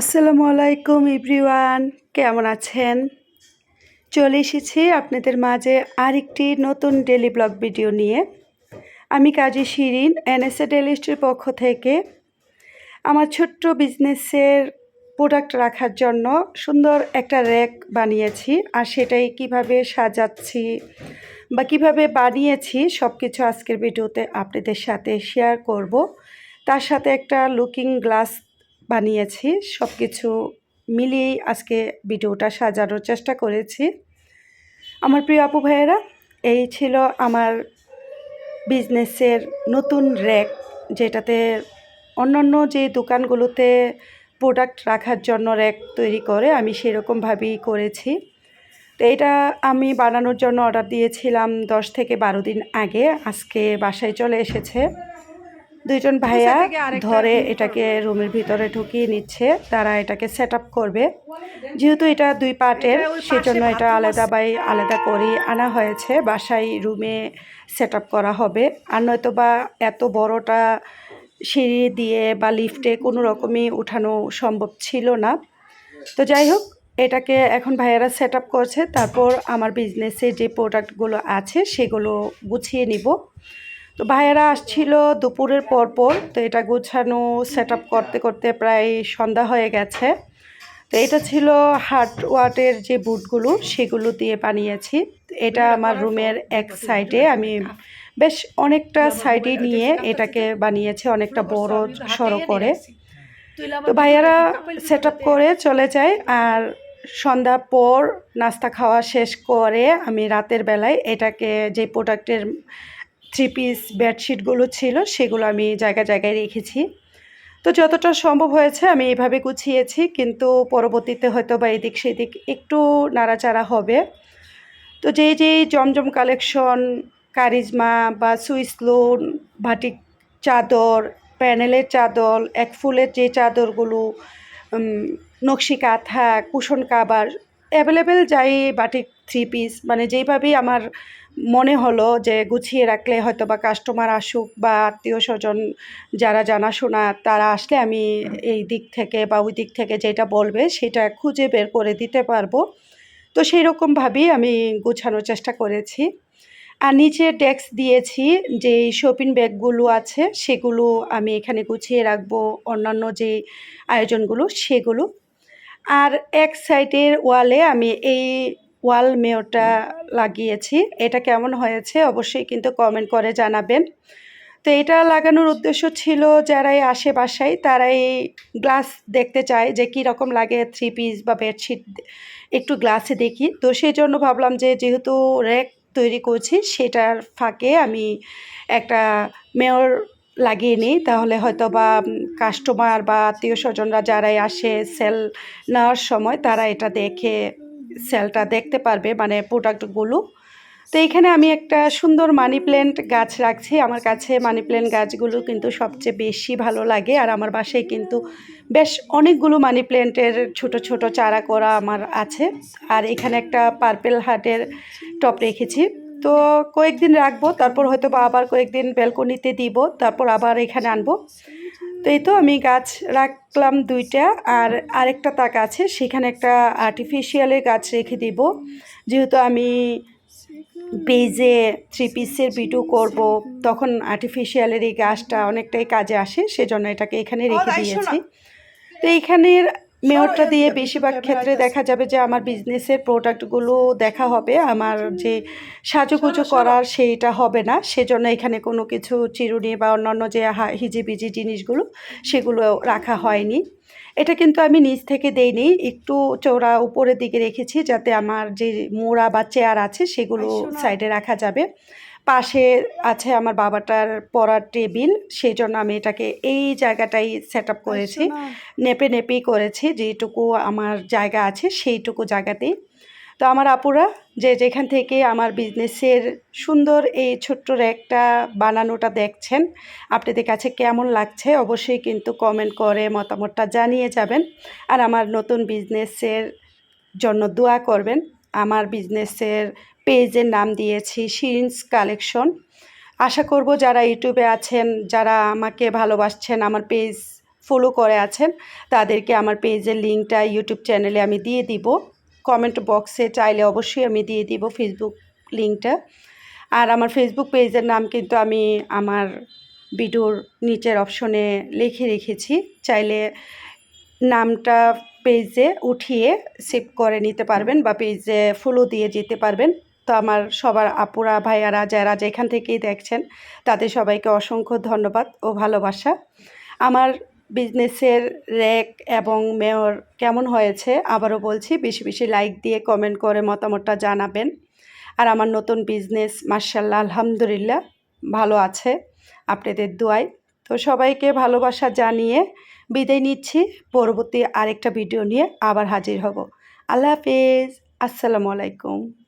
আসসালামু আলাইকুম এভরিওয়ান, কেমন আছেন? চলে এসেছি আপনাদের মাঝে আরেকটি নতুন ডেলি ব্লগ ভিডিও নিয়ে। আমি কাজী শিরিন, এনএসএ ডেলিস্টের পক্ষ থেকে। আমার ছোট্ট বিজনেসের প্রোডাক্ট রাখার জন্য সুন্দর একটা র্যাক বানিয়েছি আর সেটাই কীভাবে সাজাচ্ছি বা কীভাবে বানিয়েছি সব কিছু আজকের ভিডিওতে আপনাদের সাথে শেয়ার করব। তার সাথে একটা লুকিং গ্লাস বানিয়েছি সব কিছু মিলিয়েই আজকে ভিডিওটা সাজানোর চেষ্টা করেছি। আমার প্রিয় আপু ভাইয়েরা, এই ছিল আমার বিজনেসের নতুন র্যাক, যেটাতে অন্যান্য যে দোকানগুলোতে প্রোডাক্ট রাখার জন্য র্যাক তৈরি করে আমি সেরকমভাবেই করেছি। তো এটা আমি বানানোর জন্য অর্ডার দিয়েছিলাম দশ থেকে বারো দিন আগে, আজকে বাসায় চলে এসেছে। দুইজন ভাইয়া ধরে এটাকে রুমের ভিতরে ঢুকিয়ে নিচ্ছে তারা এটাকে সেট আপ করবে। যেহেতু এটা দুই পার্টের সেজন্য এটা আলাদা বাই আলাদা করে আনা হয়েছে। বাসায় রুমে সেট আপ করা হবে। আর নয়তো বা এত বড়টা সিঁড়ি দিয়ে বা লিফটে কোনো রকমই উঠানো সম্ভব ছিল না। তো যাই হোক এটাকে এখন ভাইয়ারা সেট করছে। তারপর আমার বিজনেসে যে প্রোডাক্টগুলো আছে সেগুলো গুছিয়ে নিব। তো ভাইয়েরা আসছিল দুপুরের পর পর তো এটা গুছানো সেট করতে করতে প্রায় সন্ধ্যা হয়ে গেছে। তো এটা ছিল হার্ট ওয়াটের যে বুটগুলো, সেগুলো দিয়ে বানিয়েছি। এটা আমার রুমের এক সাইডে, আমি বেশ অনেকটা সাইডে নিয়ে এটাকে বানিয়েছি, অনেকটা বড় সড়ো করে। তো ভাইয়ারা সেট করে চলে যায়, আর সন্ধ্যা পর নাস্তা খাওয়া শেষ করে আমি রাতের বেলায় এটাকে যে প্রোডাক্টের থ্রি পিস বেডশিটগুলো ছিল, সেগুলো আমি জায়গায় জায়গায় রেখেছি। তো যতটা সম্ভব হয়েছে আমি এভাবে গুছিয়েছি, কিন্তু পরবর্তীতে হয়তো বা এদিক সেদিক একটু নাড়াচাড়া হবে। তো যেই যেই জমজম কালেকশন, কারিজমা বা সুইস লোন ভাটিক চাদর, প্যানেলের চাদর, এক ফুলের যে চাদরগুলো নকশি কাঁথা, কুশন কাবার অ্যাভেলেবেল যাই বাটিক থ্রি পিস মানে যেইভাবেই আমার মনে হলো যে গুছিয়ে রাখলে হয়তো বা কাস্টমার আসুক বা আত্মীয় স্বজন যারা জানাশোনা, তারা আসলে আমি এই দিক থেকে বা ওই দিক থেকে যেটা বলবে সেটা খুঁজে বের করে দিতে পারব। তো সেই রকমভাবেই আমি গুছানোর চেষ্টা করেছি। আর নিচে ট্যাক্স দিয়েছি যে শপিং ব্যাগগুলো আছে, সেগুলো আমি এখানে গুছিয়ে রাখব, অন্যান্য যে আয়োজনগুলো, সেগুলো। আর এক সাইডের ওয়ালে আমি এই ওয়াল মেয়রটা লাগিয়েছি। এটা কেমন হয়েছে অবশ্যই কিন্তু কমেন্ট করে জানাবেন। তো এটা লাগানোর উদ্দেশ্য ছিল যারাই আসে বাসায় তারাই গ্লাস দেখতে চায় যে কী রকম লাগে থ্রি পিস বা বেডশিট একটু গ্লাসে দেখি। তো সেই জন্য ভাবলাম যে যেহেতু র্যাক তৈরি করছি সেটার ফাঁকে আমি একটা মেয়র লাগিয়ে নিই। তাহলে হয়তো বা কাস্টমার বা আত্মীয় স্বজনরা যারাই আসে সেল নেওয়ার সময় তারা এটা দেখে সেলটা দেখতে পারবে মানে প্রোডাক্টগুলো তো এইখানে আমি একটা সুন্দর মানি প্ল্যান্ট গাছ রাখছি। আমার কাছে মানি প্ল্যান্ট গাছগুলো কিন্তু সবচেয়ে বেশি ভালো লাগে। আর আমার বাসায় কিন্তু বেশ অনেকগুলো মানি প্ল্যান্টের ছোট ছোট চারা করা আমার আছে। আর এখানে একটা পার্পেল হার্টের টপ রেখেছি। তো কয়েকদিন রাখব, তারপর হয়তো বা আবার কয়েকদিন ব্যালকনিতে দিব, তারপর আবার এখানে আনব। তো এই তো আমি গাছ রাখলাম দুইটা আর আরেকটা তাক আছে সেখানে একটা আর্টিফিশিয়ালের গাছ রেখে দিব। যেহেতু আমি পেজে থ্রি পিসের ভিডিও করব তখন আর্টিফিশিয়ালের এই গাছটা অনেকটাই কাজে আসে সেজন্য এটাকে এখানে রেখে দিয়েছি। তো এইখানের মেয়রটা দিয়ে বেশিরভাগ ক্ষেত্রে দেখা যাবে যে আমার বিজনেসের প্রোডাক্টগুলো দেখা হবে আমার যে সাজুগুজু করার সেইটা হবে না সেজন্য এখানে কোনো কিছু চিরুনি বা অন্যান্য যে হিজিবিজি জিনিসগুলো সেগুলো রাখা হয়নি। এটা কিন্তু আমি নিচ থেকে দেইনি একটু চৌড়া উপরের দিকে রেখেছি যাতে আমার যে মোড়া বা চেয়ার আছে সেগুলো সাইডে রাখা যাবে। পাশে আছে আমার বাবাটার পড়ার টেবিল সেই জন্য আমি এটাকে এই জায়গাটাই সেট আপ করেছি। নেপে নেপেই করেছি যেটুকু আমার জায়গা আছে সেইটুকু জায়গাতেই। তো আমার আপুরা যে যেখান থেকে আমার বিজনেসের সুন্দর এই ছোট্ট র্যাকটা বানানোটা দেখছেন আপনাদের কাছে কেমন লাগছে অবশ্যই কিন্তু কমেন্ট করে মতামতটা জানিয়ে যাবেন। আর আমার নতুন বিজনেসের জন্য দোয়া করবেন। আমার বিজনেসের পেজের নাম দিয়েছি, শিরিন্স কালেকশন। আশা করব যারা ইউটিউবে আছেন, যারা আমাকে ভালোবাসছেন, আমার পেজ ফলো করে আছেন, তাদেরকে আমার পেজের লিঙ্কটা ইউটিউব চ্যানেলে আমি দিয়ে দিব। কমেন্ট বক্সে চাইলে অবশ্যই আমি দিয়ে দিব ফেসবুক লিঙ্কটা। আর আমার ফেসবুক পেজের নাম কিন্তু আমি আমার ভিডিওর নিচের অপশনে লিখে রেখেছি। চাইলে নামটা পেজে উঠিয়ে সেভ করে নিতে পারবেন বা পেজে ফলো দিয়ে যেতে পারবেন। তো আমার সবার আপুরা, ভাইয়ারা যারা যেখান থেকেই দেখছেন, তাদের সবাইকে অসংখ্য ধন্যবাদ ও ভালোবাসা। আমার বিজনেসের র্যাক এবং মেয়র কেমন হয়েছে আবারও বলছি, বেশি বেশি লাইক দিয়ে কমেন্ট করে মতামতটা জানাবেন। আর আমার নতুন বিজনেস মার্শাল্লাহ আলহামদুলিল্লাহ, ভালো আছে আপনাদের দোয়ায়। তো সবাইকে ভালোবাসা জানিয়ে বিদায় নিচ্ছি। পরবর্তী আরেকটা ভিডিও নিয়ে আবার হাজির হব। আল্লাহ হাফিজ। আসসালামু আলাইকুম।